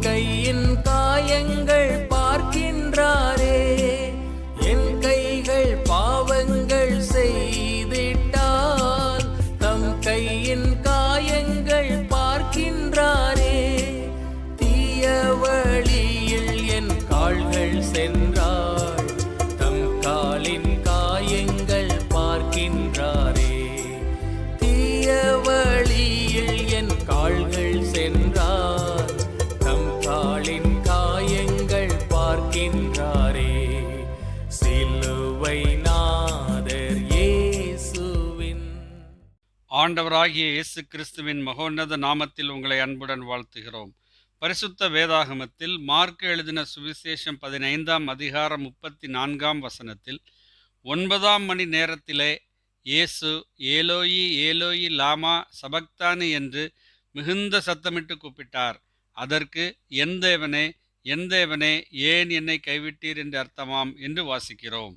கையின் காயங்கள் ஆண்டவராகிய இயேசு கிறிஸ்துவின் மகோன்னத நாமத்தில் உங்களை அன்புடன் வாழ்த்துகிறோம். பரிசுத்த வேதாகமத்தில் மார்க் எழுதின சுவிசேஷம் பதினைந்தாம் அதிகாரம் முப்பத்தி நான்காம் வசனத்தில் ஒன்பதாம் மணி நேரத்திலே இயேசு ஏலோயி ஏலோயி லாமா சபக்தானி என்று மிகுந்த சத்தமிட்டு கூப்பிட்டார். அதற்கு என் தேவனே என் தேவனே ஏன் என்னை கைவிட்டீர் என்று அர்த்தமாம் என்று வாசிக்கிறோம்.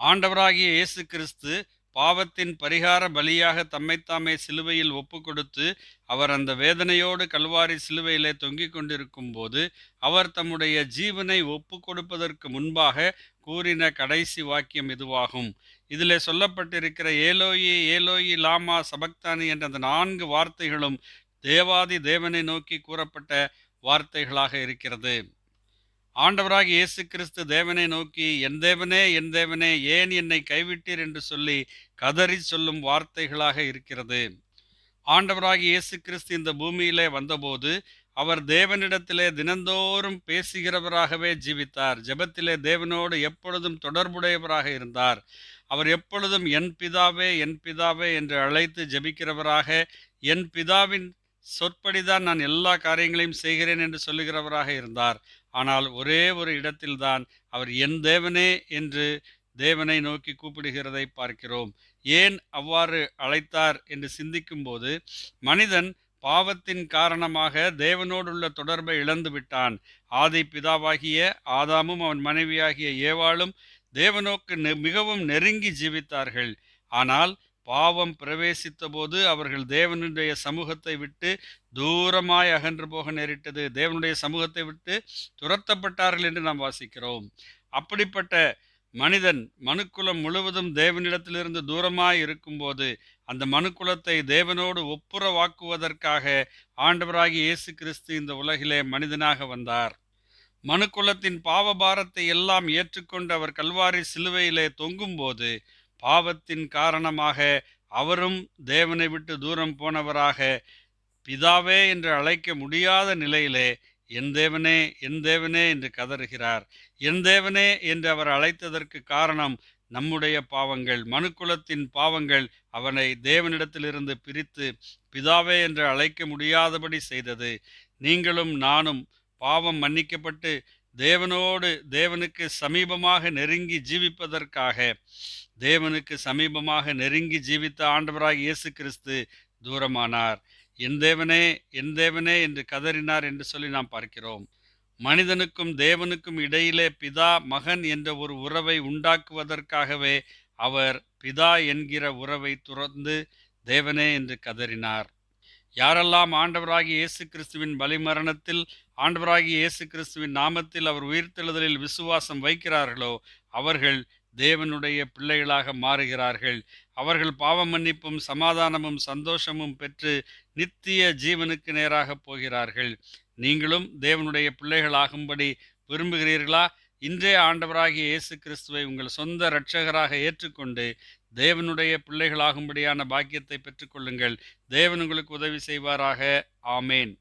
ஆண்டவராகிய இயேசு கிறிஸ்து பாவத்தின் பரிகார பலியாக தம்மைத்தாமே சிலுவையில் ஒப்பு கொடுத்து அவர் அந்த வேதனையோடு கல்வாரி சிலுவையிலே தொங்கிக் கொண்டிருக்கும் போது அவர் தம்முடைய ஜீவனை ஒப்பு கொடுப்பதற்கு முன்பாக கூறின கடைசி வாக்கியம் இதுவாகும். இதிலே சொல்லப்பட்டிருக்கிற ஏலோயி ஏலோயி லாமா சபக்தானி என்ற அந்த நான்கு வார்த்தைகளும் தேவாதி தேவனை நோக்கி கூறப்பட்ட வார்த்தைகளாக இருக்கிறது. ஆண்டவராக இயேசு கிறிஸ்து தேவனை நோக்கி என் தேவனே என் தேவனே ஏன் என்னை கைவிட்டீர்? என்று சொல்லி கதறி சொல்லும் வார்த்தைகளாக இருக்கிறது. ஆண்டவராக இயேசு கிறிஸ்து இந்த பூமியிலே வந்தபோது அவர் தேவனிடத்திலே தினந்தோறும் பேசுகிறவராகவே ஜீவித்தார். ஜெபத்திலே தேவனோடு எப்பொழுதும் தொடர்புடையவராக இருந்தார். அவர் எப்பொழுதும் என் பிதாவே என் பிதாவே என்று அழைத்து ஜெபிக்கிறவராக என் பிதாவின் சொற்படிதான் நான் எல்லா காரியங்களையும் செய்கிறேன் என்று சொல்லுகிறவராக இருந்தார். ஆனால் ஒரே ஒரு இடத்தில்தான் அவர் என் தேவனே என்று தேவனை நோக்கி கூப்பிடுகிறதை பார்க்கிறோம். ஏன் அவ்வாறு அழைத்தார் என்று சிந்திக்கும்போது மனிதன் பாவத்தின் காரணமாக தேவனோடுள்ள தொடர்பை இழந்து விட்டான். ஆதி பிதாவாகிய ஆதாமும் அவன் மனைவியாகிய ஏவாளும் தேவனோக்கு மிகவும் நெருங்கி ஜீவித்தார்கள். ஆனால் பாவம் பிரவேசித்த போது அவர்கள் தேவனுடைய சமூகத்தை விட்டு தூரமாய் அகன்று போக நேரிட்டது. தேவனுடைய சமூகத்தை விட்டு துரத்தப்பட்டார்கள் என்று நாம் வாசிக்கிறோம். அப்படிப்பட்ட மனிதன் மனுக்குலம் முழுவதும் தேவனிடத்திலிருந்து தூரமாய் இருக்கும்போது அந்த மனுக்குலத்தை தேவனோடு ஒப்புரவாக்குவதற்காக ஆண்டவராகி இயேசு கிறிஸ்து இந்த உலகிலே மனிதனாக வந்தார். மனுக்குலத்தின் பாவபாரத்தை எல்லாம் ஏற்றுக்கொண்டு அவர் கல்வாரி சிலுவையிலே தொங்கும்போது பாவத்தின் காரணமாக அவரும் தேவனை விட்டு தூரம் போனவராக பிதாவே என்று அழைக்க முடியாத நிலையிலே என் தேவனே என் தேவனே என்று கதறுகிறார். என் தேவனே என்று அவர் அழைத்ததற்கு காரணம் நம்முடைய பாவங்கள் மனுக்குலத்தின் பாவங்கள் அவனை தேவனிடத்திலிருந்து பிரித்து பிதாவே என்று அழைக்க முடியாதபடி செய்தது. நீங்களும் நானும் பாவம் மன்னிக்கப்பட்டு தேவனோடு தேவனுக்கு சமீபமாக நெருங்கி ஜீவிப்பதற்காக தேவனுக்கு சமீபமாக நெருங்கி ஜீவித்த ஆண்டவராக இயேசு கிறிஸ்து தூரமானார். என் தேவனே என் தேவனே என்று கதறினார் என்று சொல்லி நாம் பார்க்கிறோம். மனிதனுக்கும் தேவனுக்கும் இடையிலே பிதா மகன் என்ற ஒரு உறவை உண்டாக்குவதற்காகவே அவர் பிதா என்கிற உறவை துறந்து தேவனே என்று கதறினார். யாரெல்லாம் ஆண்டவராகி இயேசு கிறிஸ்துவின் பலிமரணத்தில் ஆண்டவராகி இயேசு கிறிஸ்துவின் நாமத்தில் அவர் உயிர்த்தெழுதலில் விசுவாசம் வைக்கிறார்களோ அவர்கள் தேவனுடைய பிள்ளைகளாக மாறுகிறார்கள். அவர்கள் பாவ மன்னிப்பும் சமாதானமும் சந்தோஷமும் பெற்று நித்திய ஜீவனுக்கு நேராக போகிறார்கள். நீங்களும் தேவனுடைய பிள்ளைகளாகும்படி விரும்புகிறீர்களா? இன்றே ஆண்டவராகிய இயேசு கிறிஸ்துவை உங்கள் சொந்த இரட்சகராக ஏற்றுக்கொண்டு தேவனுடைய பிள்ளைகளாகும்படியான பாக்கியத்தை பெற்றுக்கொள்ளுங்கள். தேவன் உங்களுக்கு உதவி செய்வாராக. ஆமேன்.